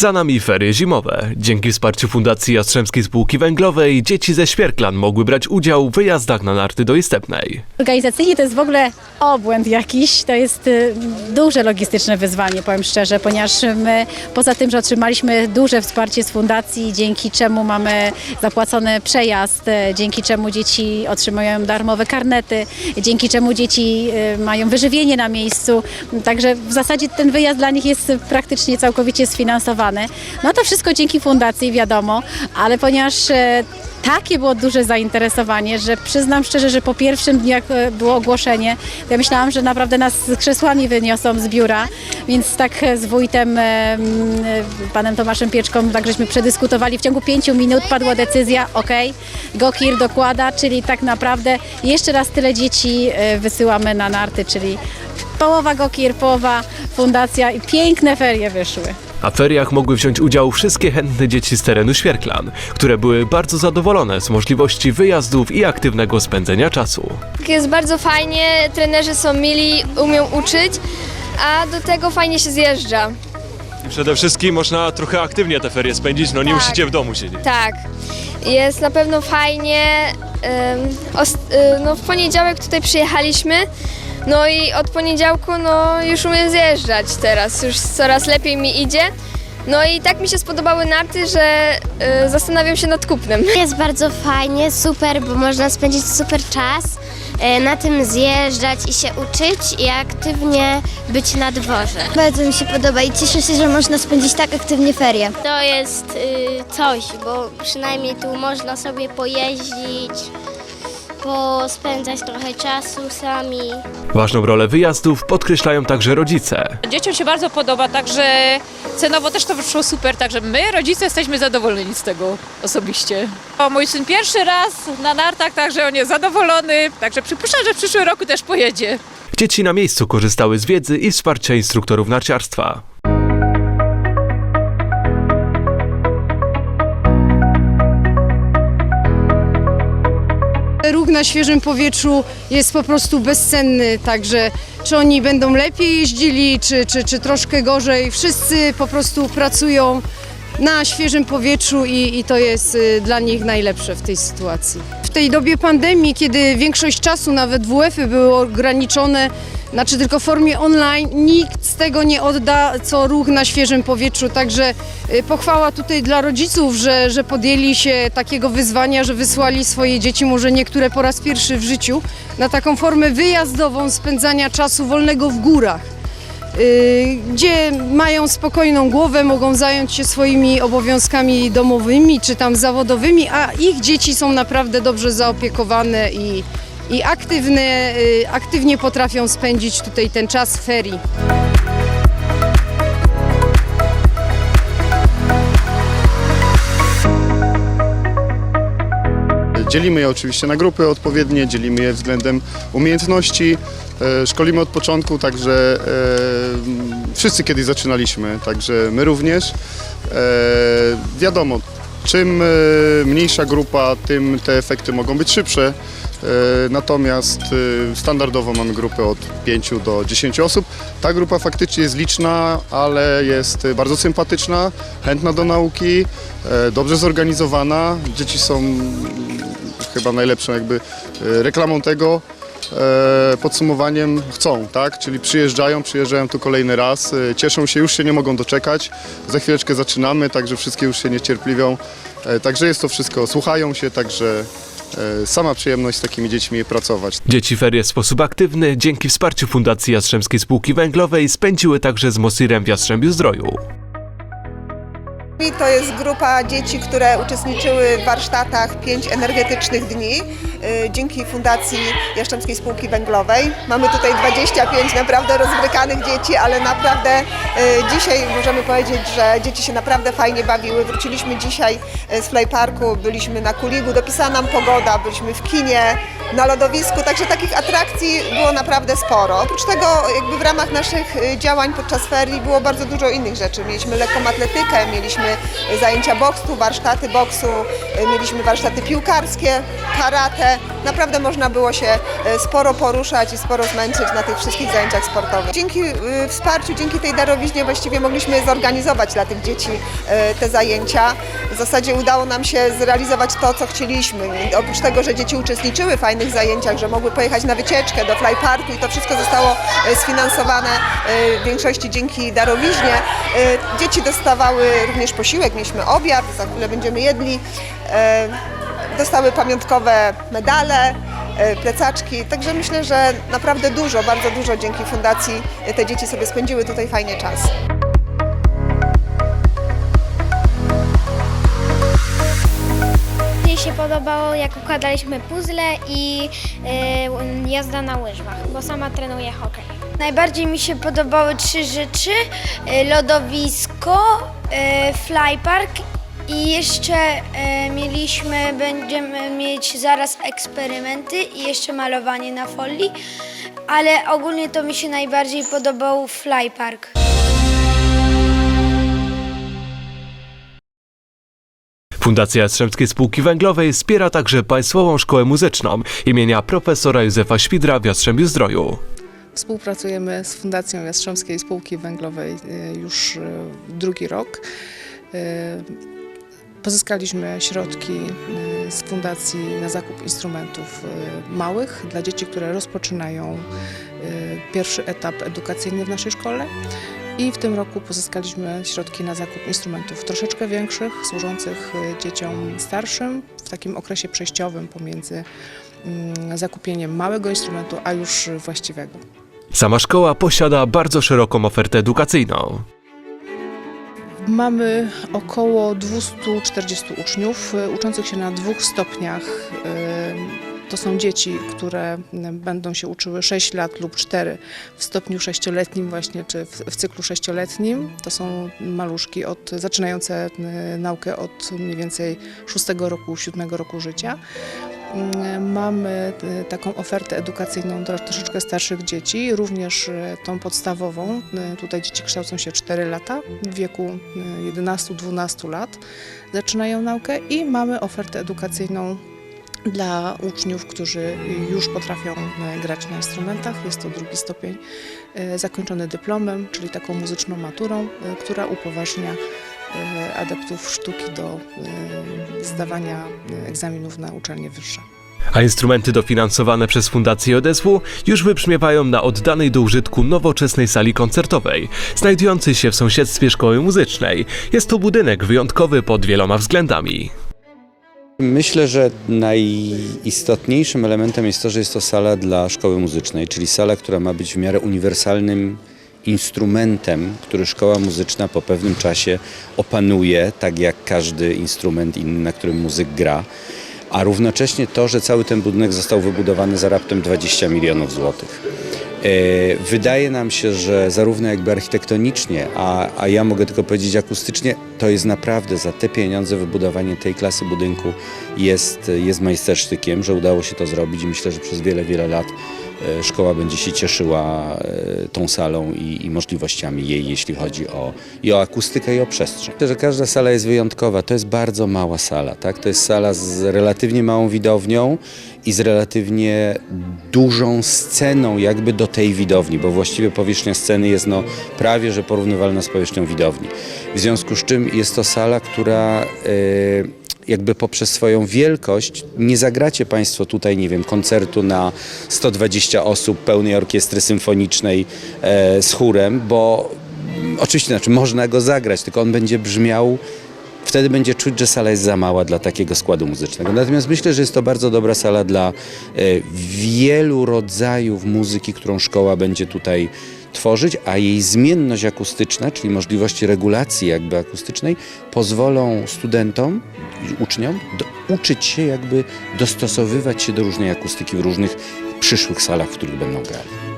Za nami ferie zimowe. Dzięki wsparciu Fundacji Jastrzębskiej Spółki Węglowej dzieci ze Świerklan mogły brać udział w wyjazdach na narty do Istepnej. Organizacyjnie to jest w ogóle obłęd jakiś, to jest y, duże logistyczne wyzwanie, powiem szczerze, ponieważ my poza tym, że otrzymaliśmy duże wsparcie z fundacji, dzięki czemu mamy zapłacony przejazd, y, dzięki czemu dzieci otrzymują darmowe karnety, dzięki czemu dzieci y, mają wyżywienie na miejscu, także w zasadzie ten wyjazd dla nich jest praktycznie całkowicie sfinansowany. No to wszystko dzięki fundacji, wiadomo, ale ponieważ e, takie było duże zainteresowanie, że przyznam szczerze, że po pierwszym dniu, jak e, było ogłoszenie, ja myślałam, że naprawdę nas z krzesłami wyniosą z biura, więc tak e, z wójtem, panem Tomaszem Pieczką, tak żeśmy przedyskutowali. W ciągu pięciu minut padła decyzja, ok, Gokir dokłada, czyli tak naprawdę jeszcze raz tyle dzieci wysyłamy na narty, czyli połowa Gokir, połowa fundacja i piękne ferie wyszły. A w feriach mogły wziąć udział wszystkie chętne dzieci z terenu Świerklan, które były bardzo zadowolone z możliwości wyjazdów i aktywnego spędzenia czasu. Jest bardzo fajnie, trenerzy są mili, umią uczyć, a do tego fajnie się zjeżdża. Przede wszystkim można trochę aktywnie te ferie spędzić, no nie Tak. musicie w domu siedzieć. Tak, jest na pewno fajnie. Ym, os- y, no w poniedziałek tutaj przyjechaliśmy, no i od poniedziałku no już umiem zjeżdżać teraz, już coraz lepiej mi idzie. No i tak mi się spodobały narty, że y, zastanawiam się nad kupnem. Jest bardzo fajnie, super, bo można spędzić super czas, e, na tym zjeżdżać i się uczyć i aktywnie być na dworze. Bardzo mi się podoba i cieszę się, że można spędzić tak aktywnie ferie. To jest y, coś, bo przynajmniej tu można sobie pojeździć, pospędzać trochę czasu sami. Ważną rolę wyjazdów podkreślają także rodzice. Dzieciom się bardzo podoba, także cenowo też to wyszło super, także my, rodzice, jesteśmy zadowoleni z tego osobiście. O, mój syn pierwszy raz na nartach, także on jest zadowolony, także przypuszczam, że w przyszłym roku też pojedzie. Dzieci na miejscu korzystały z wiedzy i wsparcia instruktorów narciarstwa. Na świeżym powietrzu jest po prostu bezcenny, także czy oni będą lepiej jeździli, czy, czy, czy troszkę gorzej, wszyscy po prostu pracują na świeżym powietrzu i, i to jest y, dla nich najlepsze w tej sytuacji. W tej dobie pandemii, kiedy większość czasu, nawet WF-y były ograniczone, znaczy tylko w formie online, nikt tego nie odda co ruch na świeżym powietrzu, także y, pochwała tutaj dla rodziców, że, że podjęli się takiego wyzwania, że wysłali swoje dzieci, może niektóre po raz pierwszy w życiu, na taką formę wyjazdową spędzania czasu wolnego w górach. y, Gdzie mają spokojną głowę, mogą zająć się swoimi obowiązkami domowymi czy tam zawodowymi, a ich dzieci są naprawdę dobrze zaopiekowane i, i aktywne, y, aktywnie potrafią spędzić tutaj ten czas ferii. Dzielimy je oczywiście na grupy odpowiednie, dzielimy je względem umiejętności, e, szkolimy od początku, także e, wszyscy kiedyś zaczynaliśmy, także my również. E, wiadomo, czym mniejsza grupa, tym te efekty mogą być szybsze. E, Natomiast e, standardowo mamy grupę od 5 do 10 osób. Ta grupa faktycznie jest liczna, ale jest bardzo sympatyczna, chętna do nauki, e, dobrze zorganizowana. Dzieci są chyba najlepszą jakby reklamą tego, podsumowaniem chcą, tak? Czyli przyjeżdżają, przyjeżdżają tu kolejny raz, cieszą się, już się nie mogą doczekać. Za chwileczkę zaczynamy, także wszystkie już się niecierpliwią. Także jest to wszystko, słuchają się, także e, sama przyjemność z takimi dziećmi pracować. Dzieci ferie w sposób aktywny dzięki wsparciu Fundacji Jastrzębskiej Spółki Węglowej spędziły także z Mosirem w Jastrzębiu Zdroju. To jest grupa dzieci, które uczestniczyły w warsztatach pięć energetycznych dni y, dzięki Fundacji Jaszczębskiej Spółki Węglowej. Mamy tutaj 25 naprawdę rozbrykanych dzieci, ale naprawdę y, dzisiaj możemy powiedzieć, że dzieci się naprawdę fajnie bawiły. Wróciliśmy dzisiaj y, z Play Parku, byliśmy na Kuligu, dopisała nam pogoda, byliśmy w kinie, na lodowisku, także takich atrakcji było naprawdę sporo. Oprócz tego jakby w ramach naszych działań podczas ferii było bardzo dużo innych rzeczy. Mieliśmy lekką atletykę, mieliśmy zajęcia boksu, warsztaty boksu, mieliśmy warsztaty piłkarskie, karate, naprawdę można było się e, sporo poruszać i sporo zmęczyć na tych wszystkich zajęciach sportowych. Dzięki e, wsparciu, dzięki tej darowiźnie właściwie mogliśmy zorganizować dla tych dzieci e, te zajęcia. W zasadzie udało nam się zrealizować to, co chcieliśmy. Oprócz tego, że dzieci uczestniczyły w fajnych zajęciach, że mogły pojechać na wycieczkę do fly parku i to wszystko zostało sfinansowane w większości dzięki darowiźnie. Dzieci dostawały również posiłek, mieliśmy obiad, za chwilę będziemy jedli. Dostały pamiątkowe medale, e, plecaczki, także myślę, że naprawdę dużo, bardzo dużo dzięki fundacji te dzieci sobie spędziły tutaj fajnie czas. Mi się podobało, jak układaliśmy puzzle i e, jazda na łyżwach, bo sama trenuję hokej. Najbardziej mi się podobały trzy rzeczy. E, lodowisko, e, flypark i jeszcze e, mieliśmy, będziemy mieć zaraz eksperymenty i jeszcze malowanie na folii, ale ogólnie to mi się najbardziej podobał flypark. Fundacja Jastrzębskiej Spółki Węglowej wspiera także Państwową Szkołę Muzyczną imienia profesora Józefa Świdra w Jastrzębiu-Zdroju. Współpracujemy z Fundacją Jastrzębskiej Spółki Węglowej y, już y, drugi rok. Pozyskaliśmy środki y, z fundacji na zakup instrumentów y, małych dla dzieci, które rozpoczynają y, pierwszy etap edukacyjny w naszej szkole. I w tym roku pozyskaliśmy środki na zakup instrumentów troszeczkę większych, służących dzieciom starszym w takim okresie przejściowym pomiędzy mm, zakupieniem małego instrumentu, a już właściwego. Sama szkoła posiada bardzo szeroką ofertę edukacyjną. Mamy około 240 uczniów y, uczących się na dwóch stopniach. Y, To są dzieci, które y, będą się uczyły 6 lat lub 4 w stopniu sześcioletnim właśnie, czy w, cyklu sześcioletnim. To są maluszki od, zaczynające naukę od mniej więcej 6 roku, 7 roku życia. Mm, Mamy y, taką ofertę edukacyjną dla troszeczkę starszych dzieci, również y, tą podstawową. Y, Tutaj dzieci kształcą się 4 lata, w wieku y, 11-12 lat zaczynają naukę i mamy ofertę edukacyjną dla uczniów, którzy już potrafią grać na instrumentach. Jest to drugi stopień zakończony dyplomem, czyli taką muzyczną maturą, która upoważnia adeptów sztuki do y, zdawania y, egzaminów na uczelnie wyższe. A instrumenty dofinansowane przez Fundację JSW już wybrzmiewają na oddanej do użytku nowoczesnej sali koncertowej, znajdującej się w sąsiedztwie szkoły muzycznej. Jest to budynek wyjątkowy pod wieloma względami. Myślę, że najistotniejszym elementem jest to, że jest to sala dla szkoły muzycznej, czyli sala, która ma być w miarę uniwersalnym instrumentem, który szkoła muzyczna po pewnym czasie opanuje, tak jak każdy instrument inny, na którym muzyk gra. A równocześnie to, że cały ten budynek został wybudowany za raptem 20 milionów złotych. E, Wydaje nam się, że zarówno jakby architektonicznie, a, a ja mogę tylko powiedzieć akustycznie, to jest naprawdę za te pieniądze wybudowanie tej klasy budynku jest, jest majstersztykiem, że udało się to zrobić i myślę, że przez wiele, wiele lat szkoła będzie się cieszyła e, tą salą i, i możliwościami jej, jeśli chodzi o, i o akustykę i o przestrzeń. Myślę, że każda sala jest wyjątkowa. To jest bardzo mała sala, tak? To jest sala z relatywnie małą widownią i z relatywnie dużą sceną jakby do tej widowni, bo właściwie powierzchnia sceny jest no prawie, że porównywalna z powierzchnią widowni. W związku z czym jest to sala, która... Yy, jakby poprzez swoją wielkość nie zagracie Państwo tutaj, nie wiem, koncertu na 120 osób pełnej orkiestry symfonicznej e, z chórem, bo oczywiście znaczy można go zagrać, tylko on będzie brzmiał Wtedy będzie czuć, że sala jest za mała dla takiego składu muzycznego. Natomiast myślę, że jest to bardzo dobra sala dla e, wielu rodzajów muzyki, którą szkoła będzie tutaj tworzyć, a jej zmienność akustyczna, czyli możliwości regulacji jakby akustycznej, pozwolą studentom i uczniom do, uczyć się jakby dostosowywać się do różnej akustyki w różnych przyszłych salach, w których będą grali.